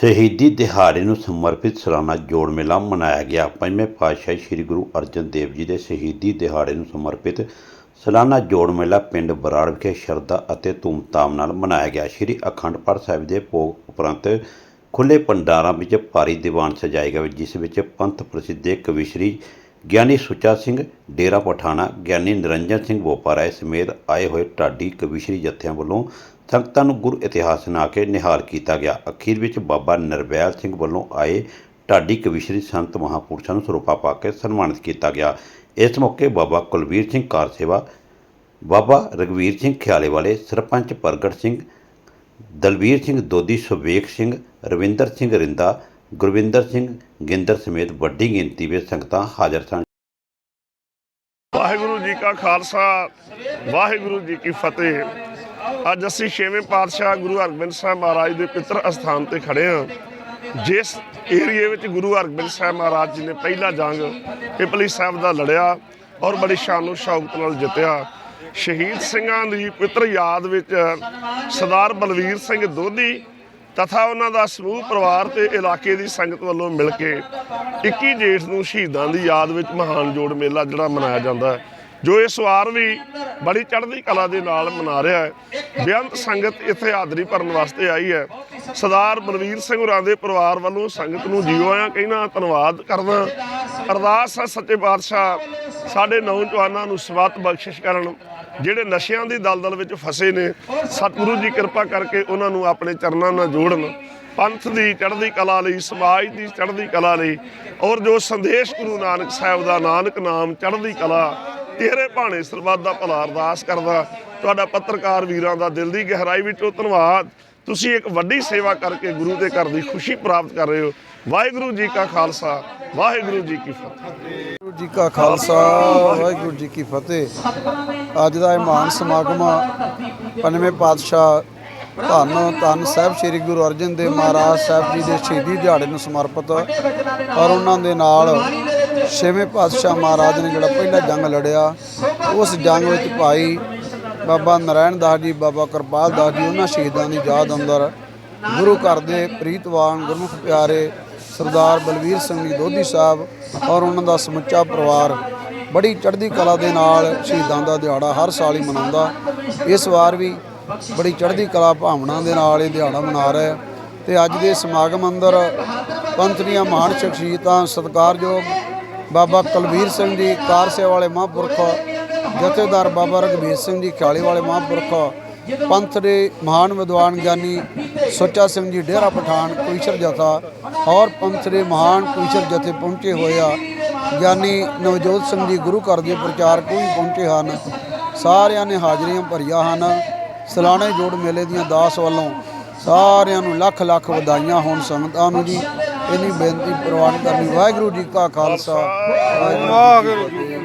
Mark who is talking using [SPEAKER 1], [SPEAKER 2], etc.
[SPEAKER 1] ਸ਼ਹੀਦੀ ਦਿਹਾੜੇ ਨੂੰ ਸਮਰਪਿਤ ਸਾਲਾਨਾ ਜੋੜ ਮੇਲਾ ਮਨਾਇਆ ਗਿਆ। ਪੰਜਵੇਂ ਪਾਤਸ਼ਾਹ ਸ੍ਰੀ ਗੁਰੂ ਅਰਜਨ ਦੇਵ ਜੀ ਦੇ ਸ਼ਹੀਦੀ ਦਿਹਾੜੇ ਨੂੰ ਸਮਰਪਿਤ ਸਾਲਾਨਾ ਜੋੜ ਮੇਲਾ ਪਿੰਡ ਬਰਾੜ ਵਿਖੇ ਸ਼ਰਧਾ ਅਤੇ ਧੂਮਧਾਮ ਨਾਲ ਮਨਾਇਆ ਗਿਆ। ਸ੍ਰੀ ਅਖੰਡ ਪਾਠ ਸਾਹਿਬ ਦੇ ਭੋਗ ਉਪਰੰਤ ਖੁੱਲੇ ਪੰਡਾਰਾਂ ਵਿੱਚ ਭਾਰੀ ਦੀਵਾਨ ਸਜਾਏ ਗਏ, ਜਿਸ ਵਿੱਚ ਪੰਥ ਪ੍ਰਸਿੱਧੇ ਕਵੀ ਸ਼੍ਰੀ ਗਿਆਨੀ ਸੁੱਚਾ ਸਿੰਘ, ਡੇਰਾ ਪਠਾਣਾ, ਗਿਆਨੀ ਨਿਰੰਜਨ ਸਿੰਘ ਬੋਪਾਰਾਏ ਸਮੇਤ ਆਏ ਹੋਏ ਢਾਡੀ ਕਵੀਸ਼ਰੀ ਜੱਥਿਆਂ ਵੱਲੋਂ ਸੰਗਤਾਂ ਨੂੰ ਗੁਰ ਇਤਿਹਾਸ ਸੁਣਾ ਕੇ ਨਿਹਾਲ ਕੀਤਾ ਗਿਆ। ਅਖੀਰ ਵਿੱਚ ਬਾਬਾ ਨਰਵੈਲ ਸਿੰਘ ਵੱਲੋਂ ਆਏ ਢਾਡੀ ਕਵੀਸ਼ਰੀ ਸੰਤ ਮਹਾਂਪੁਰਸ਼ਾਂ ਨੂੰ ਸਰੂਪਾ ਪਾ ਕੇ ਸਨਮਾਨਿਤ ਕੀਤਾ ਗਿਆ। ਇਸ ਮੌਕੇ ਬਾਬਾ ਕੁਲਵੀਰ ਸਿੰਘ ਕਾਰ ਸੇਵਾ, ਬਾਬਾ ਰਗਵੀਰ ਸਿੰਘ ਖਿਆਲੇ ਵਾਲੇ ਸਰਪੰਚ ਪ੍ਰਗਟ ਸਿੰਘ, ਦਲਵੀਰ ਸਿੰਘ ਦੋਦੀ ਸੁਵੇਕ ਸਿੰਘ, ਰਵਿੰਦਰ ਸਿੰਘ ਰਿੰਦਾ, ਗੁਰਵਿੰਦਰ ਸਿੰਘ ਗਿੰਦਰ ਸਮੇਤ ਵੱਡੀ ਗਿਣਤੀ ਵਿੱਚ ਸੰਗਤਾਂ ਹਾਜ਼ਰ ਸਨ।
[SPEAKER 2] ਵਾਹਿਗੁਰੂ ਜੀ ਕਾ ਖਾਲਸਾ, ਵਾਹਿਗੁਰੂ ਜੀ ਕੀ ਫਤਿਹ। ਅੱਜ ਅਸੀਂ ਛੇਵੇਂ ਪਾਤਸ਼ਾਹ ਗੁਰੂ ਹਰਗੋਬਿੰਦ ਸਾਹਿਬ ਮਹਾਰਾਜ ਦੇ ਪਿੱਤਰ ਅਸਥਾਨ ਤੇ ਖੜੇ ਹਾਂ। ਜਿਸ ਏਰੀਏ ਵਿੱਚ ਗੁਰੂ ਹਰਗੋਬਿੰਦ ਸਾਹਿਬ ਮਹਾਰਾਜ ਜੀ ਨੇ ਪਹਿਲਾ ਜੰਗ ਪਿਪਲੀ ਸਾਹਿਬ ਦਾ ਲੜਿਆ ਔਰ ਬੜੀ ਸ਼ਾਨੋ ਸ਼ੌਕਤ ਨਾਲ ਜਿੱਤਿਆ। ਸ਼ਹੀਦ ਸਿੰਘਾਂ ਦੀ ਪਿੱਤਰ ਯਾਦ ਵਿੱਚ ਸਰਦਾਰ ਬਲਵੀਰ ਸਿੰਘ ਦੋਧੀ ਤਥਾ ਉਹਨਾਂ ਦਾ ਸਮੂਹ ਪਰਿਵਾਰ ਤੇ ਇਲਾਕੇ ਦੀ ਸੰਗਤ ਵੱਲੋਂ ਮਿਲ ਕੇ 21 ਜੇਠ ਨੂੰ ਸ਼ਹੀਦਾਂ ਦੀ ਯਾਦ ਵਿੱਚ ਮਹਾਨ ਜੋੜ ਮੇਲਾ ਜਿਹੜਾ ਮਨਾਇਆ ਜਾਂਦਾ ਹੈ। ਜੋ ਇਸ ਵਾਰ ਵੀ ਬੜੀ ਚੜ੍ਹਦੀ ਕਲਾ ਦੇ ਨਾਲ ਮਨਾ ਰਿਹਾ ਹੈ। ਬੇਅੰਤ ਸੰਗਤ ਇੱਥੇ ਹਾਜ਼ਰੀ ਭਰਨ ਵਾਸਤੇ ਆਈ ਹੈ। ਸਰਦਾਰ ਬਲਵੀਰ ਸਿੰਘ ਹੋਰਾਂ ਦੇ ਪਰਿਵਾਰ ਵੱਲੋਂ ਸੰਗਤ ਨੂੰ ਜੀਓ ਆਇਆਂ ਕਹਿਣਾ, ਧੰਨਵਾਦ ਕਰਦਾ। ਅਰਦਾਸ ਹੈ ਸੱਚੇ ਪਾਤਸ਼ਾਹ, ਸਾਡੇ ਨੌਜਵਾਨਾਂ ਨੂੰ ਸਵਾਤ ਬਖਸ਼ਿਸ਼ ਕਰਨ, ਜਿਹੜੇ ਨਸ਼ਿਆਂ ਦੀ ਦਲਦਲ ਵਿੱਚ ਫਸੇ ਨੇ। ਸਤਿਗੁਰੂ ਜੀ ਕਿਰਪਾ ਕਰਕੇ ਉਹਨਾਂ ਨੂੰ ਆਪਣੇ ਚਰਨਾਂ ਨਾਲ ਜੋੜਨ। ਪੰਥ ਦੀ ਚੜ੍ਹਦੀ ਕਲਾ ਲਈ, ਸਮਾਜ ਦੀ ਚੜ੍ਹਦੀ ਕਲਾ ਲਈ ਔਰ ਜੋ ਸੰਦੇਸ਼ ਗੁਰੂ ਨਾਨਕ ਸਾਹਿਬ ਦਾ ਨਾਨਕ ਨਾਮ ਚੜ੍ਹਦੀ ਕਲਾ ਤੇਰੇ ਭਾਣੇ ਸਰਬੱਤ ਦਾ ਭਲਾ ਅਰਦਾਸ ਕਰਦਾ। ਤੁਹਾਡਾ ਪੱਤਰਕਾਰ ਵੀਰਾਂ ਦਾ ਦਿਲ ਦੀ ਗਹਿਰਾਈ ਵਿੱਚੋਂ ਧੰਨਵਾਦ। ਤੁਸੀਂ ਇੱਕ ਵੱਡੀ ਸੇਵਾ ਕਰਕੇ ਗੁਰੂ ਦੇ ਘਰ ਦੀ ਖੁਸ਼ੀ ਪ੍ਰਾਪਤ ਕਰ ਰਹੇ ਹੋ। ਵਾਹਿਗੁਰੂ ਜੀ ਕਾ ਖਾਲਸਾ, ਵਾਹਿਗੁਰੂ ਜੀ ਕੀ ਫਤਿਹ।
[SPEAKER 3] ਵਾਹਿਗੁਰੂ ਜੀ ਕਾ ਖਾਲਸਾ, ਵਾਹਿਗੁਰੂ ਜੀ ਕੀ ਫਤਿਹ। ਅੱਜ ਦਾ ਇਹ ਮਹਾਨ ਸਮਾਗਮ ਪੰਜਵੇਂ ਪਾਤਸ਼ਾਹ ਧੰਨ ਧੰਨ ਸਾਹਿਬ ਸ੍ਰੀ ਗੁਰੂ ਅਰਜਨ ਦੇਵ ਮਹਾਰਾਜ ਸਾਹਿਬ ਜੀ ਦੇ ਸ਼ਹੀਦੀ ਦਿਹਾੜੇ ਨੂੰ ਸਮਰਪਿਤ ਔਰ ਉਹਨਾਂ ਦੇ ਨਾਲ ਛੇਵੇਂ ਪਾਤਸ਼ਾਹ ਮਹਾਰਾਜ ਨੇ ਜਿਹੜਾ ਪਹਿਲਾ ਜੰਗ ਲੜਿਆ, ਉਸ ਜੰਗ ਵਿੱਚ ਭਾਈ ਬਾਬਾ ਨਾਰਾਇਣ ਦਾਸ ਜੀ, ਬਾਬਾ ਕਿਰਪਾਲ ਦਾਸ ਜੀ, ਉਹਨਾਂ ਸ਼ਹੀਦਾਂ ਦੀ ਯਾਦ ਅੰਦਰ ਗੁਰੂ ਘਰ ਦੇ ਪ੍ਰੀਤਵਾਨ ਗੁਰਮੁਖ ਪਿਆਰੇ ਸਰਦਾਰ ਬਲਵੀਰ ਸਿੰਘ ਜੀ ਦੋਧੀ ਸਾਹਿਬ ਔਰ ਉਹਨਾਂ ਦਾ ਸਮੁੱਚਾ ਪਰਿਵਾਰ ਬੜੀ ਚੜ੍ਹਦੀ ਕਲਾ ਦੇ ਨਾਲ ਸ਼ਹੀਦਾਂ ਦਾ ਦਿਹਾੜਾ ਹਰ ਸਾਲ ਹੀ ਮਨਾਉਂਦਾ। ਇਸ ਵਾਰ ਵੀ ਬੜੀ ਚੜ੍ਹਦੀ ਕਲਾ ਭਾਵਨਾ ਦੇ ਨਾਲ ਇਹ ਦਿਹਾੜਾ ਮਨਾ ਰਿਹਾ ਆ ਤੇ ਅੱਜ ਦੇ ਸਮਾਗਮ ਅੰਦਰ ਪੰਥ ਦੀਆਂ ਮਹਾਨ ਸ਼ਖਸੀਅਤਾਂ ਸਤਿਕਾਰਯੋਗ ਬਾਬਾ ਕੁਲਵੀਰ ਸਿੰਘ ਜੀ, ਕਾਰ ਸੇਵਾ ਵਾਲੇ ਮਹਾਂਪੁਰਖ, ਜਥੇਦਾਰ ਬਾਬਾ ਰਘਬੀਰ ਸਿੰਘ ਜੀ, ਖਿਆਲੀ ਵਾਲੇ ਮਹਾਂਪੁਰਖ, ਪੰਥ ਦੇ ਮਹਾਨ ਵਿਦਵਾਨ ਗਿਆਨੀ ਸੁੱਚਾ ਸਿੰਘ ਜੀ, ਡੇਰਾ ਪਠਾਨ ਕੁਈਸ਼ਰ ਜਥਾ ਔਰ ਪੰਥ ਦੇ ਮਹਾਨ ਕੁਈਸ਼ਰ ਜਥੇ ਪਹੁੰਚੇ ਹੋਏ ਆ। ਗਿਆਨੀ ਨਵਜੋਤ ਸਿੰਘ ਜੀ ਗੁਰੂ ਘਰ ਦੇ ਪ੍ਰਚਾਰਕ ਵੀ ਪਹੁੰਚੇ ਹਨ। ਸਾਰਿਆਂ ਨੇ ਹਾਜ਼ਰੀਆਂ ਭਰੀਆਂ ਹਨ। ਸਲਾਣੇ ਜੋੜ ਮੇਲੇ ਦੀਆਂ ਦਾਸ ਵੱਲੋਂ ਸਾਰਿਆਂ ਨੂੰ ਲੱਖ ਲੱਖ ਵਧਾਈਆਂ ਹੋਣ ਸੰਗਤਾਂ ਨੂੰ ਜੀ। ਇੰਨੀ ਬੇਨਤੀ ਪ੍ਰਵਾਨ ਕਰਨੀ। ਵਾਹਿਗੁਰੂ ਜੀ ਕਾ ਖਾਲਸਾ। ਵਾਹਿਗੁਰੂ ਜੀ ਕੀ ਫਤਿਹ।